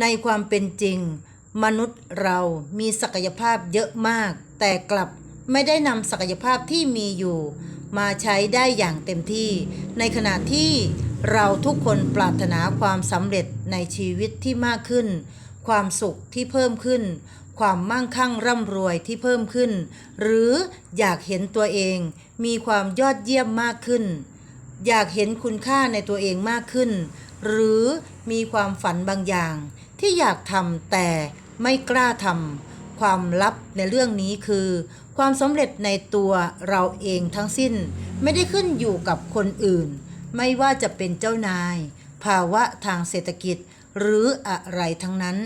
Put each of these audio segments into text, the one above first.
ในความเป็นจริง มนุษย์เรามีศักยภาพเยอะมาก แต่กลับไม่ได้นำศักยภาพที่มีอยู่ มาใช้ได้อย่างเต็มที่ ในขณะที่เราทุกคนปรารถนาความสำเร็จในชีวิตที่มากขึ้น ความสุขที่เพิ่มขึ้น ความมั่งคั่งร่ำรวยที่เพิ่มขึ้น หรืออยากเห็นตัวเอง มีความยอดเยี่ยมมากขึ้น อยากเห็นคุณค่าในตัวเองมากขึ้น หรือ มีความฝันบางอย่าง ที่อยากทำแต่ไม่กล้าทำความลับในเรื่องนี้คือ ความสำเร็จในตัวเราเองทั้งสิ้น ไม่ได้ขึ้นอยู่กับคนอื่น ไม่ว่าจะเป็นเจ้านาย ภาวะทางเศรษฐกิจ หรืออะไรทั้งนั้น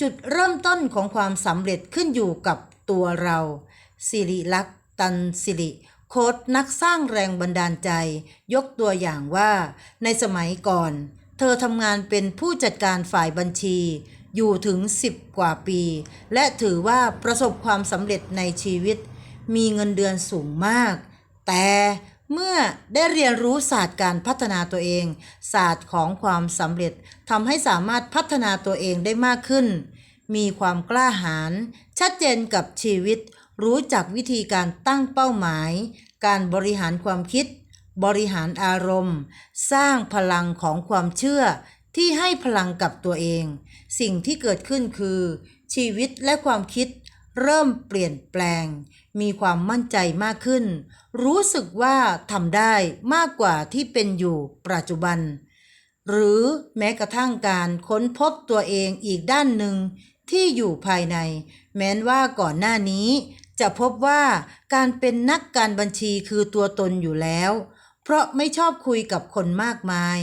จุดเริ่มต้นของความสำเร็จขึ้นอยู่กับตัวเราสิริลักษณ์ตันสิริโค้ดนักสร้างแรงบันดาลใจ ยกตัวอย่างว่า ในสมัยก่อน เธอทำงานเป็นผู้จัดการฝ่ายบัญชี อยู่ถึง 10 กว่าปี และถือว่าประสบความสำเร็จในชีวิต มีเงินเดือนสูงมาก แต่เมื่อได้เรียนรู้ศาสตร์การพัฒนาตัวเอง ศาสตร์ของความสำเร็จทำให้สามารถพัฒนาตัวเองได้มากขึ้น มีความกล้าหาญชัดเจนกับชีวิต รู้จักวิธีการตั้งเป้าหมาย การบริหารความคิด บริหารอารมณ์ สร้างพลังของความเชื่อที่ให้พลังกับตัวเอง สิ่งที่เกิดขึ้นคือ ชีวิตและความคิดเริ่มเปลี่ยนแปลง มีความมั่นใจมากขึ้น รู้สึกว่าทำได้มากกว่าที่เป็นอยู่ปัจจุบัน หรือแม้กระทั่งการค้นพบตัวเองอีกด้านหนึ่งที่อยู่ภายใน แม้นว่าก่อนหน้านี้ จะพบว่าการเป็นนักการบัญชีคือตัวตนอยู่แล้ว เพราะไม่ชอบคุยกับคนมากมาย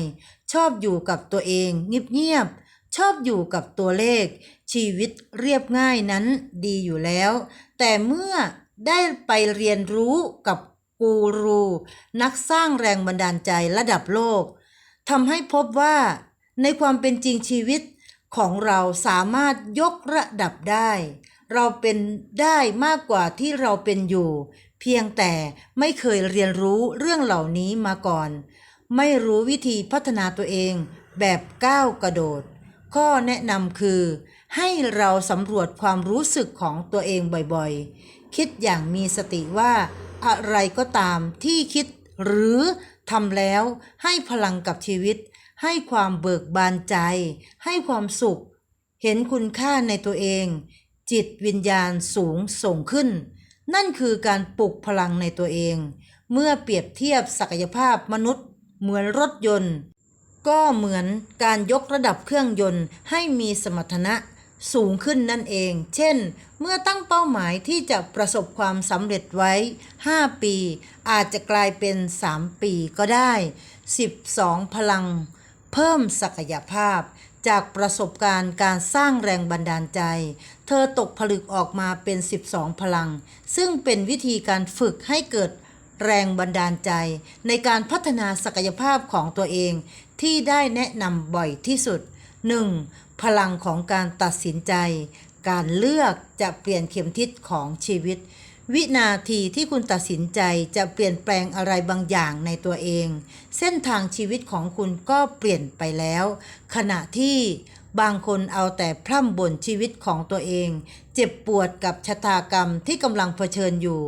ชอบอยู่กับตัวเองเงียบๆ ชอบอยู่กับตัวเลข ชีวิตเรียบง่ายนั้นดีอยู่แล้ว แต่เมื่อได้ไปเรียนรู้กับกูรู นักสร้างแรงบันดาลใจระดับโลกทำให้พบว่าในความเป็นจริงชีวิตของเราสามารถยกระดับได้ เราเป็นได้มากกว่าที่เราเป็นอยู่ พียงแต่ไม่เคยเรียนรู้เรื่องเหล่านี้มาก่อน ไม่รู้วิธีพัฒนาตัวเองแบบก้าวกระโดด ข้อแนะนำคือ ให้เราสำรวจความรู้สึกของตัวเองบ่อยๆ คิดอย่างมีสติว่า อะไรก็ตามที่คิดหรือทำแล้ว ให้พลังกับชีวิต ให้ความเบิกบานใจ ให้ความสุข เห็นคุณค่าในตัวเอง จิตวิญญาณสูงส่งขึ้น นั่นคือการปลุกพลังในตัวเอง เมื่อเปรียบเทียบศักยภาพมนุษย์ เหมือนรถยนต์ ก็เหมือนการยกระดับเครื่องยนต์ให้มีสมรรถนะสูงขึ้นนั่นเอง เช่น เมื่อตั้งเป้าหมายที่จะประสบความสำเร็จไว้ 5 ปี อาจจะกลายเป็น 3 ปีก็ได้ 12 พลัง เพิ่มศักยภาพ จากประสบการณ์การสร้างแรงบันดาลใจ เธอตกผลึกออกมาเป็น 12 พลัง ซึ่งเป็นวิธีการฝึกให้เกิดแรงบันดาลใจ ในการพัฒนาศักยภาพของตัวเอง ที่ได้แนะนำบ่อยที่สุด 1. พลังของการตัดสินใจ การเลือกจะเปลี่ยนเข็มทิศของชีวิต วินาทีที่คุณตัดสินใจจะเปลี่ยนแปลงอะไรบางอย่างในตัวเอง เส้นทางชีวิตของคุณก็เปลี่ยนไปแล้ว ขณะที่บางคนเอาแต่พร่ำบ่นชีวิตของตัวเอง เจ็บปวดกับชะตากรรมที่กำลังเผชิญอยู่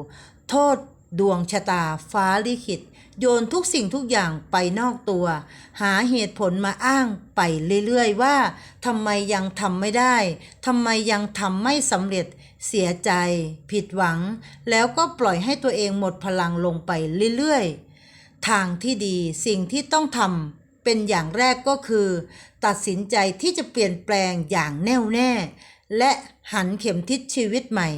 โทษดวงชะตาฟ้าลิขิต โยนทุกสิ่งทุกอย่างไปนอกตัว หาเหตุผลมาอ้างไปเรื่อยๆว่าทำไมยังทำไม่ได้ทำไมยังทำไม่สำเร็จเสียใจ ผิดหวัง แล้วก็ปล่อยให้ตัวเองหมดพลังลงไปเรื่อยๆ ทางที่ดีสิ่งที่ต้องทำเป็นอย่างแรกก็คือ ตัดสินใจที่จะเปลี่ยนแปลงอย่างแน่วแน่ และหันเข็มทิศชีวิตใหม่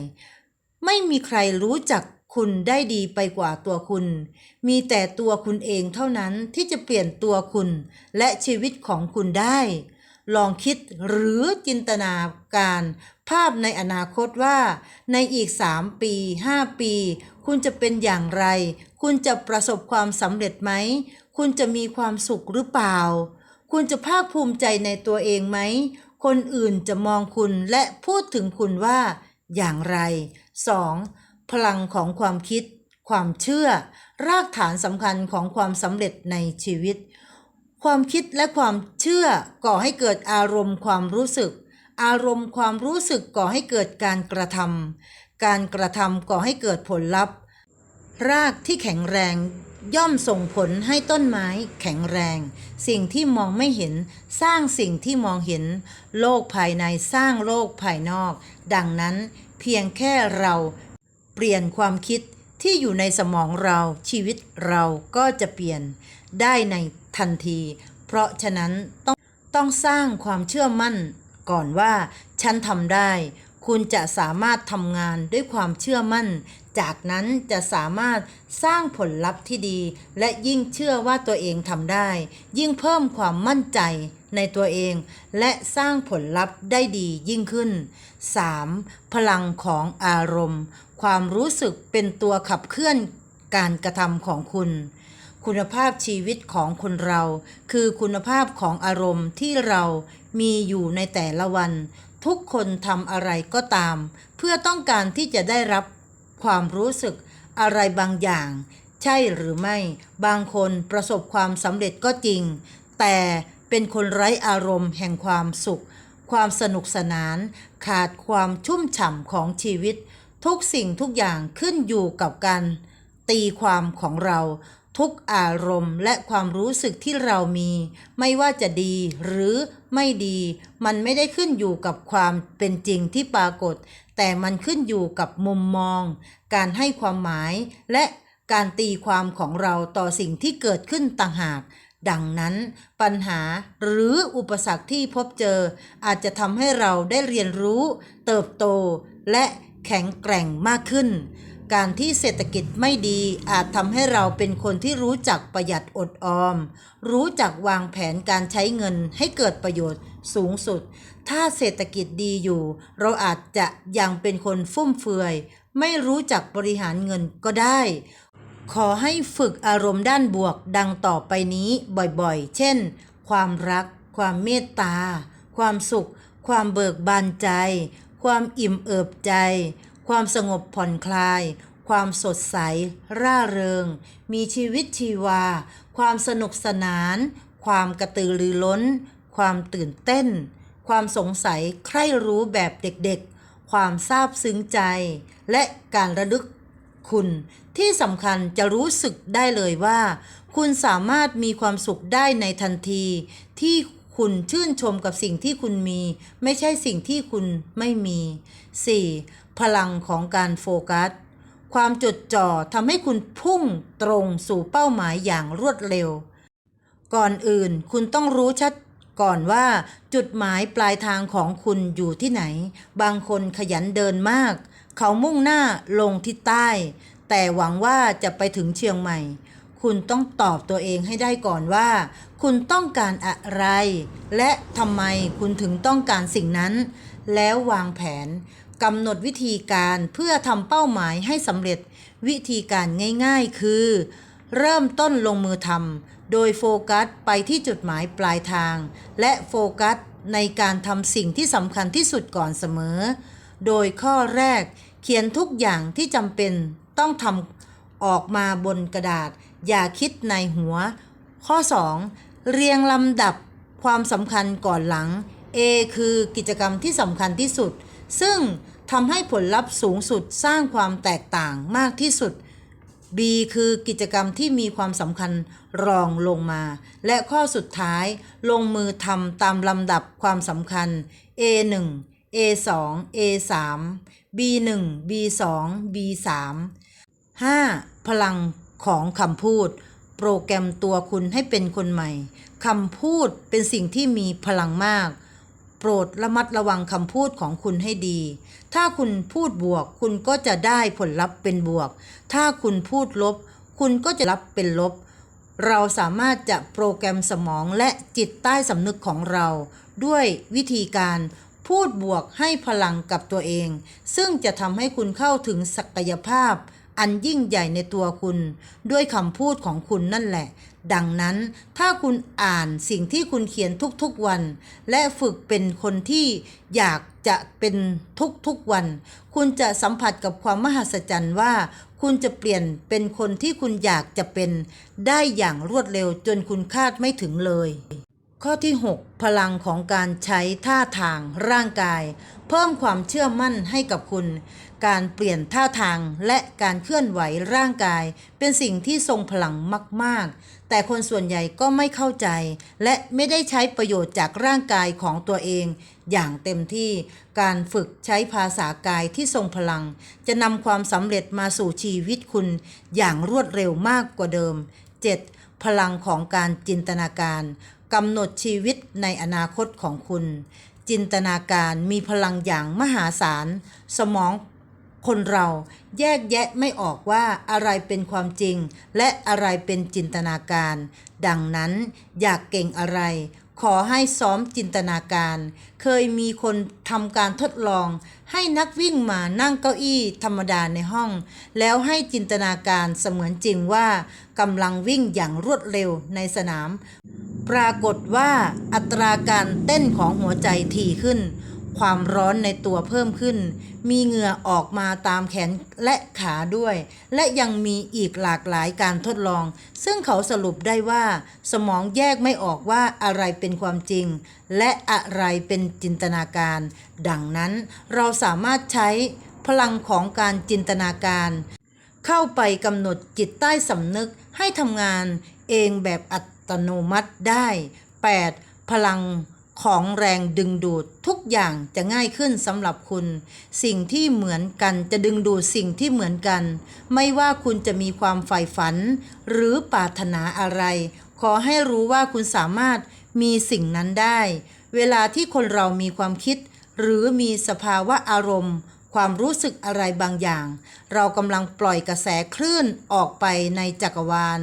ไม่มีใครรู้จัก คุณได้ดีไปกว่าตัวคุณ มีแต่ตัวคุณเองเท่านั้นที่จะเปลี่ยนตัวคุณ และชีวิตของคุณได้ ลองคิดหรือจินตนาการภาพในอนาคตว่า ในอีก 3 ปี 5 ปี คุณจะเป็นอย่างไร คุณจะประสบความสำเร็จไหม คุณจะมีความสุขหรือเปล่า คุณจะภาคภูมิใจในตัวเองไหม คนอื่นจะมองคุณและพูดถึงคุณว่าอย่างไร 2. พลังของความคิด ความเชื่อ รากฐานสำคัญของความสำเร็จในชีวิต ความคิดและความเชื่อก่อให้เกิดอารมณ์ความรู้สึก อารมณ์ความรู้สึกก่อให้เกิดการกระทำการกระทำก่อให้เกิดผลลัพธ์ รากที่แข็งแรงย่อมส่งผลให้ต้นไม้แข็งแรง สิ่งที่มองไม่เห็น สร้างสิ่งที่มองเห็น โลกภายในสร้างโลกภายนอก ดังนั้นเพียงแค่เรา ปลี่ยนความคิดที่อยู่ในสมองเราชีวิตเราก็จะเปลี่ยนได้ในทันที เพราะฉะนั้นต้องต้องสร้างความเชื่อมั่นก่อนว่า ฉันทำได้ คุณจะสามารถทำงานด้วยความเชื่อมั่นจากนั้นจะสามารถสร้างผลลัพธ์ที่ดี และยิ่งเชื่อว่าตัวเองทำได้ ยิ่งเพิ่มความมั่นใจในตัวเอง และสร้างผลลัพธ์ได้ดียิ่งขึ้น 3. พลังของอารมณ์ ความรู้สึกเป็นตัวขับเคลื่อนการกระทำของคุณ คุณภาพชีวิตของคนเรา คือคุณภาพของอารมณ์ที่เรามีอยู่ในแต่ละวัน ทุกคนทำอะไรก็ตาม เพื่อต้องการที่จะได้รับ ความรู้สึกอะไรบางอย่าง ใช่หรือไม่ บางคนประสบความสำเร็จก็จริง แต่เป็นคนไร้อารมณ์แห่งความสุข ความสนุกสนาน ขาดความชุ่มฉ่ำของชีวิต ทุกสิ่งทุกอย่างขึ้นอยู่กับการตีความของเรา ทุกอารมณ์และความรู้สึกที่เรามี ไม่ว่าจะดีหรือไม่ดี มันไม่ได้ขึ้นอยู่กับความเป็นจริงที่ปรากฏ แต่มันขึ้นอยู่กับมุมมอง การให้ความหมายและการตีความของเราต่อสิ่งที่เกิดขึ้นต่างหาก ดังนั้นปัญหาหรืออุปสรรคที่พบเจอ อาจจะทำให้เราได้เรียนรู้ เติบโต และแข็งแกร่งมากขึ้น การที่เศรษฐกิจไม่ดีอาจทำให้เราเป็นคนที่รู้จักประหยัดอดออม รู้จักวางแผนการใช้เงินให้เกิดประโยชน์สูงสุด ถ้าเศรษฐกิจดีอยู่ เราอาจจะยังเป็นคนฟุ่มเฟือย ไม่รู้จักบริหารเงินก็ได้ ขอให้ฝึกอารมณ์ด้านบวกดังต่อไปนี้บ่อยๆ เช่น ความรัก ความเมตตา ความสุข ความเบิกบานใจ ความอิ่มเอิบใจ ความสงบผ่อนคลาย ความสดใส ร่าเริง มีชีวิตชีวา ความสนุกสนาน ความกระตือรือร้น ความตื่นเต้น ความสงสัยใคร่รู้แบบเด็กๆ ความซาบซึ้งใจ และการระลึกคุณที่สำคัญจะรู้สึกได้เลยว่า คุณสามารถมีความสุขได้ในทันที ที่คุณชื่นชมกับสิ่งที่คุณมี ไม่ใช่สิ่งที่คุณไม่มี 4. พลังของการโฟกัส ความจดจ่อทำให้คุณพุ่งตรงสู่เป้าหมายอย่างรวดเร็ว ก่อนอื่นคุณต้องรู้ชัดก่อนว่าจุดหมายปลายทางของคุณอยู่ที่ไหน บางคนขยันเดินมาก เขามุ่งหน้าลงทิศใต้ แต่หวังว่าจะไปถึงเชียงใหม่ คุณต้องตอบตัวเองให้ได้ก่อนว่า คุณต้องการอะไร และทำไมคุณถึงต้องการสิ่งนั้น แล้ววางแผน กำหนดวิธีการเพื่อทำเป้าหมายให้สำเร็จวิธีการง่ายๆ คือ เริ่มต้นลงมือทำโดยโฟกัสไปที่จุดหมายปลายทาง และโฟกัสในการทำสิ่งที่สำคัญที่สุดก่อนเสมอ โดยข้อแรกเขียนทุกอย่างที่จำเป็นต้องทำออกมาบนกระดาษ อย่าคิดในหัว ข้อ 2 เรียงลำดับความสำคัญก่อนหลัง A คือกิจกรรมที่สำคัญที่สุด ซึ่ง ทำให้ผลลัพธ์สูงสุดสร้างความแตกต่างมากที่สุด B คือกิจกรรมที่มีความสำคัญรองลงมา และข้อสุดท้ายลงมือทำตามลำดับความสำคัญ A 1 A 2 A 3 B 1 B 2 B 3 5. พลังของคำพูด โปรแกรมตัวคุณให้เป็นคนใหม่คำพูดเป็นสิ่งที่มีพลังมาก โปรดระมัดระวังคำพูดของคุณให้ดี ถ้าคุณพูดบวก คุณก็จะได้ผลลัพธ์เป็นบวก ถ้าคุณพูดลบ คุณก็จะรับเป็นลบ เราสามารถจะโปรแกรมสมองและจิตใต้สำนึกของเรา ด้วยวิธีการพูดบวกให้พลังกับตัวเอง ซึ่งจะทำให้คุณเข้าถึงศักยภาพ อันยิ่งใหญ่ในตัวคุณ ด้วยคำพูดของคุณนั่นแหละ ดังนั้นถ้าคุณอ่านสิ่งที่คุณเขียนทุกๆวัน และฝึกเป็นคนที่อยากจะเป็นทุกๆวัน คุณจะสัมผัสกับความมหัศจรรย์ว่า คุณจะเปลี่ยนเป็นคนที่คุณอยากจะเป็น ได้อย่างรวดเร็วจนคุณคาดไม่ถึงเลย ข้อที่ 6 พลังของการใช้ท่าทางร่างกาย เพิ่มความเชื่อมั่นให้กับคุณการเปลี่ยนท่าทางและการเคลื่อนไหวร่างกาย เป็นสิ่งที่ทรงพลังมาก ๆ แต่คนส่วนใหญ่ก็ไม่เข้าใจ และไม่ได้ใช้ประโยชน์จากร่างกายของตัวเอง อย่างเต็มที่การฝึกใช้ภาษากายที่ทรงพลัง จะนำความสำเร็จมาสู่ชีวิตคุณ อย่างรวดเร็วมากกว่าเดิม 7. พลังของการจินตนาการกำหนดชีวิตในอนาคตของคุณจินตนาการมีพลังอย่างมหาศาล สมอง คนเราแยกแยะไม่ออกว่าอะไรเป็นความจริง และอะไรเป็นจินตนาการ ดังนั้นอยากเก่งอะไร ขอให้ซ้อมจินตนาการ เคยมีคนทำการทดลอง ให้นักวิ่งมานั่งเก้าอี้ธรรมดาในห้อง แล้วให้จินตนาการเสมือนจริงว่ากำลังวิ่งอย่างรวดเร็วในสนาม ปรากฏว่าอัตราการเต้นของหัวใจถี่ขึ้น ความร้อนในตัวเพิ่มขึ้น มีเหงื่อออกมาตามแขนและขาด้วย และยังมีอีกหลากหลายการทดลอง ซึ่งเขาสรุปได้ว่า สมองแยกไม่ออกว่าอะไรเป็นความจริง และอะไรเป็นจินตนาการ ดังนั้นเราสามารถใช้พลังของการจินตนาการ เข้าไปกำหนดจิตใต้สำนึกให้ทำงานเองแบบอัตโนมัติได้ 8. พลัง ของแรงดึงดูดทุกอย่างจะง่ายขึ้นสำหรับคุณ สิ่งที่เหมือนกันจะดึงดูดสิ่งที่เหมือนกัน ไม่ว่าคุณจะมีความใฝ่ฝัน หรือปรารถนาอะไร ขอให้รู้ว่าคุณสามารถมีสิ่งนั้นได้ เวลาที่คนเรามีความคิด หรือมีสภาวะอารมณ์ ความรู้สึกอะไรบางอย่าง เรากำลังปล่อยกระแสคลื่นออกไปในจักรวาล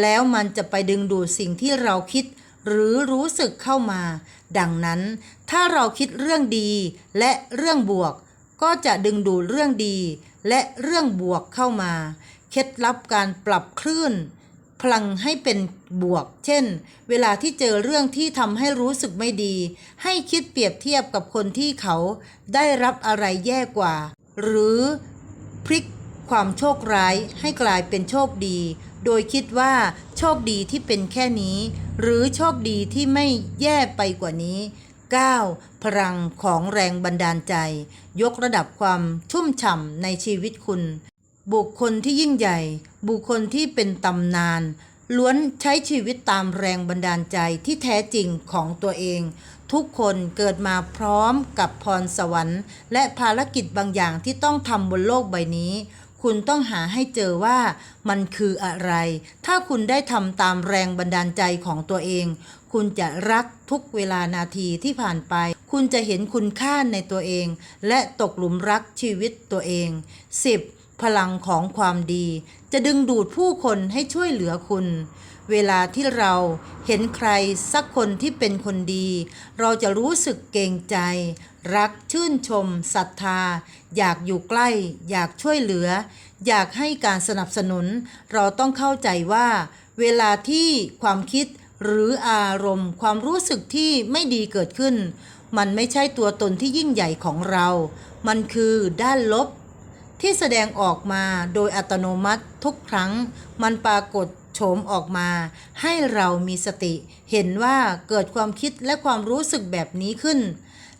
แล้วมันจะไปดึงดูดสิ่งที่เราคิด หรือรู้สึกเข้ามา ดังนั้นถ้าเราคิดเรื่องดีและเรื่องบวก ก็จะดึงดูดเรื่องดี และเรื่องบวกเข้ามา เคล็ดลับการปรับคลื่น พลังให้เป็นบวก เช่น เวลาที่เจอเรื่องที่ทำให้รู้สึกไม่ดี ให้คิดเปรียบเทียบกับคนที่เขาได้รับอะไรแย่กว่า หรือพลิกความโชคร้ายให้กลายเป็นโชคดี โดยคิดว่าโชคดีที่เป็นแค่นี้ หรือโชคดีที่ไม่แย่ไปกว่านี้ 9. พลังของแรงบันดาลใจ ยกระดับความชุ่มฉ่ำในชีวิตคุณ บุคคลที่ยิ่งใหญ่ บุคคลที่เป็นตำนาน ล้วนใช้ชีวิตตามแรงบันดาลใจที่แท้จริงของตัวเอง ทุกคนเกิดมาพร้อมกับพรสวรรค์ และภารกิจบางอย่างที่ต้องทำบนโลกใบนี้ คุณต้องหาให้เจอว่ามันคืออะไร ถ้าคุณได้ทำตามแรงบันดาลใจของตัวเอง คุณจะรักทุกเวลานาทีที่ผ่านไป คุณจะเห็นคุณค่าในตัวเอง และตกหลุมรักชีวิตตัวเอง 10. พลังของความดี จะดึงดูดผู้คนให้ช่วยเหลือคุณ เวลาที่เราเห็นใครสักคนที่เป็นคนดี เราจะรู้สึกเกรงใจ รักชื่นชมศรัทธา อยากอยู่ใกล้ อยากช่วยเหลือ อยากให้การสนับสนุน เราต้องเข้าใจว่า เวลาที่ความคิดหรืออารมณ์ ความรู้สึกที่ไม่ดีเกิดขึ้น มันไม่ใช่ตัวตนที่ยิ่งใหญ่ของเรา มันคือด้านลบ ที่แสดงออกมาโดยอัตโนมัติทุกครั้ง มันปรากฏโฉมออกมา ให้เรามีสติ เห็นว่าเกิดความคิดและความรู้สึกแบบนี้ขึ้น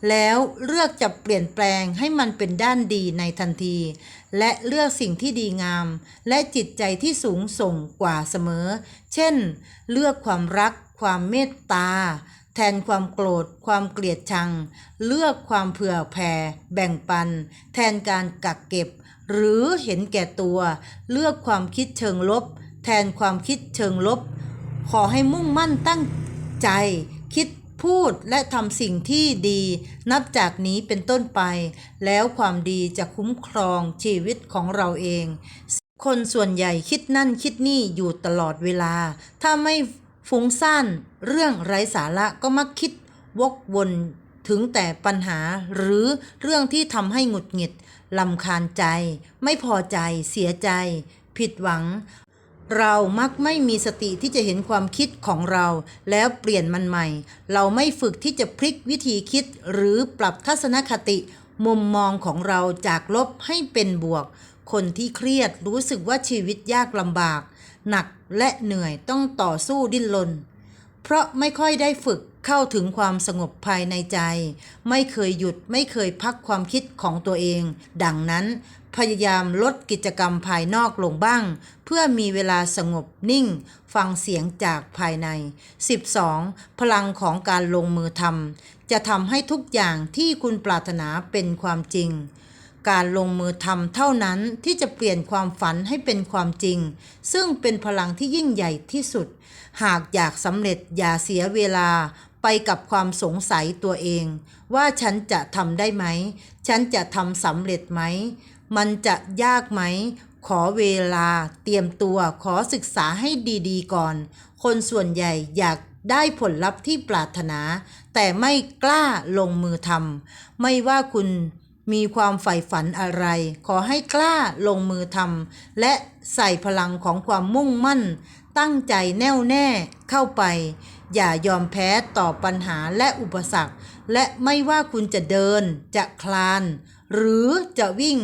แล้วเลือกจะเปลี่ยนแปลงให้มันเป็นด้านดีในทันที และเลือกสิ่งที่ดีงาม และจิตใจที่สูงส่งกว่าเสมอ เช่น เลือกความรัก ความเมตตา แทนความโกรธ ความเกลียดชัง เลือกความเผื่อแผ่ แบ่งปัน แทนการกักเก็บ หรือเห็นแก่ตัว เลือกความคิดเชิงลบ แทนความคิดเชิงลบ ขอให้มุ่งมั่นตั้งใจ พูดและทำสิ่งที่ดีนับจากนี้เป็นต้นไป แล้วความดีจะคุ้มครองชีวิตของเราเอง คนส่วนใหญ่คิดนั่นคิดนี่อยู่ตลอดเวลา ถ้าไม่ฟุ้งซ่านเรื่องไร้สาระก็มักคิดวกวนถึงแต่ปัญหาหรือเรื่องที่ทำให้หงุดหงิดลำคาญใจ ไม่พอใจเสียใจ ผิดหวัง เรามักไม่มีสติที่จะเห็นความคิดของเรา แล้วเปลี่ยนมันใหม่ เราไม่ฝึกที่จะพลิกวิธีคิด หรือปรับทัศนคติ มุมมองของเราจากลบให้เป็นบวก คนที่เครียดรู้สึกว่าชีวิตยากลำบาก หนักและเหนื่อยต้องต่อสู้ดิ้นรน เพราะไม่ค่อยได้ฝึกเข้าถึงความสงบภายในใจ ไม่เคยหยุดไม่เคยพักความคิดของตัวเอง ดังนั้นพยายามลดกิจกรรมภายนอกลงบ้าง เพื่อมีเวลาสงบนิ่ง ฟังเสียงจากภายใน 12. พลังของการลงมือทำจะทำให้ทุกอย่างที่คุณปรารถนาเป็นความจริง การลงมือทำเท่านั้นที่จะเปลี่ยนความฝันให้เป็นความจริง ซึ่งเป็นพลังที่ยิ่งใหญ่ที่สุด หากอยากสำเร็จอย่าเสียเวลาไปกับความสงสัยตัวเอง ว่าฉันจะทำได้ไหม ฉันจะทำสำเร็จไหม มันจะยากไหม ขอเวลาเตรียมตัวขอศึกษาให้ดีๆ ก่อน คนส่วนใหญ่อยากได้ผลลัพธ์ที่ปรารถนา แต่ไม่กล้าลงมือทำไม่ว่าคุณมีความใฝ่ฝันอะไร ขอให้กล้าลงมือทำและใส่พลังของความมุ่งมั่น ตั้งใจแน่วแน่เข้าไป อย่ายอมแพ้ต่อปัญหาและอุปสรรค และไม่ว่าคุณจะเดิน จะคลาน หรือจะวิ่ง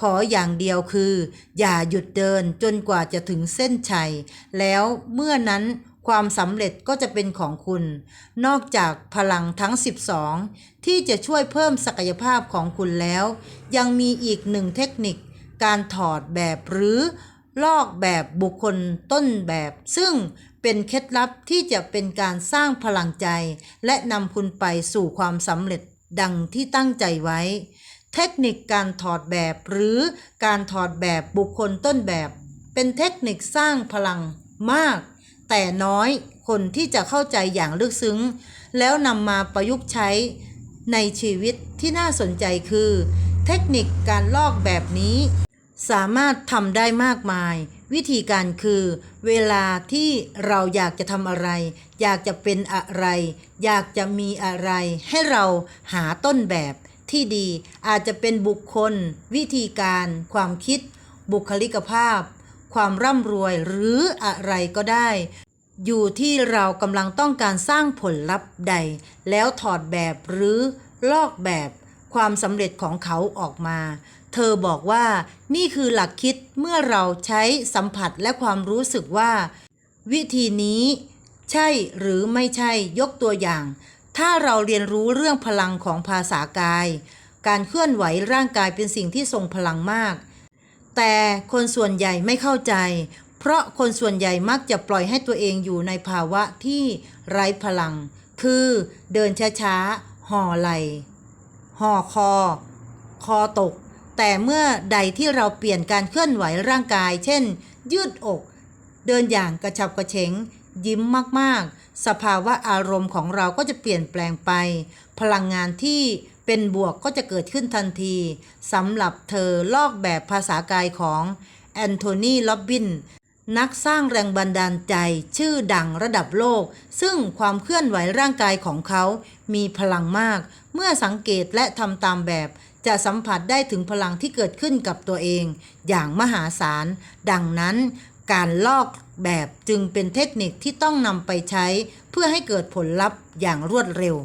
ขออย่างเดียวคือ อย่าหยุดเดินจนกว่าจะถึงเส้นชัย แล้วเมื่อนั้นความสำเร็จก็จะเป็นของคุณ นอกจากพลังทั้ง 12 ที่จะช่วยเพิ่มศักยภาพของคุณแล้ว ยังมีอีกหนึ่งเทคนิค การถอดแบบหรือ ลอกแบบบุคคลต้นแบบ ซึ่งเป็นเคล็ดลับที่จะเป็นการสร้างพลังใจ และนำคุณไปสู่ความสำเร็จดังที่ตั้งใจไว้ เทคนิคการถอดแบบหรือการถอดแบบบุคคลต้นแบบ เป็นเทคนิคสร้างพลังมาก แต่น้อยคนที่จะเข้าใจอย่างลึกซึ้ง แล้วนำมาประยุกต์ใช้ในชีวิตที่น่าสนใจคือ เทคนิคการลอกแบบนี้ สามารถทำได้มากมาย วิธีการคือ เวลาที่เราอยากจะทำอะไร อยากจะเป็นอะไร อยากจะมีอะไร ให้เราหาต้นแบบที่ดีอาจจะเป็นบุคคล วิธีการ ความคิด บุคลิกภาพ ความร่ำรวยหรืออะไรก็ได้ อยู่ที่เรากำลังต้องการสร้างผลลัพธ์ใด แล้วถอดแบบหรือลอกแบบความสำเร็จของเขาออกมา เธอบอกว่านี่คือหลักคิดเมื่อเราใช้สัมผัสและความรู้สึกว่า วิธีนี้ ใช่หรือไม่ใช่ยกตัวอย่าง ถ้าเราเรียนรู้เรื่องพลังของภาษากาย การเคลื่อนไหวร่างกายเป็นสิ่งที่ทรงพลังมาก แต่คนส่วนใหญ่ไม่เข้าใจ เพราะคนส่วนใหญ่มักจะปล่อยให้ตัวเองอยู่ในภาวะที่ไร้พลัง คือเดินช้าๆห่อไหลห่อคอ คอตก แต่เมื่อใดที่เราเปลี่ยนการเคลื่อนไหวร่างกาย เช่น ยืดอก เดินอย่างกระฉับกระเฉง ยิ้มมากๆ สภาวะอารมณ์ของเราก็จะเปลี่ยนแปลงไป พลังงานที่เป็นบวกก็จะเกิดขึ้นทันทีสำหรับเธอลอกแบบภาษากายของแอนโทนีล็อบบินนักสร้างแรงบันดาลใจชื่อดังระดับโลก ซึ่งความเคลื่อนไหวร่างกายของเขา มีพลังมาก เมื่อสังเกตและทำตามแบบ จะสัมผัสได้ถึงพลังที่เกิดขึ้นกับตัวเอง อย่างมหาศาล ดังนั้นการลอกแบบจึงเป็นเทคนิคที่ต้องนำไปใช้ เพื่อให้เกิดผลลัพธ์อย่างรวดเร็ว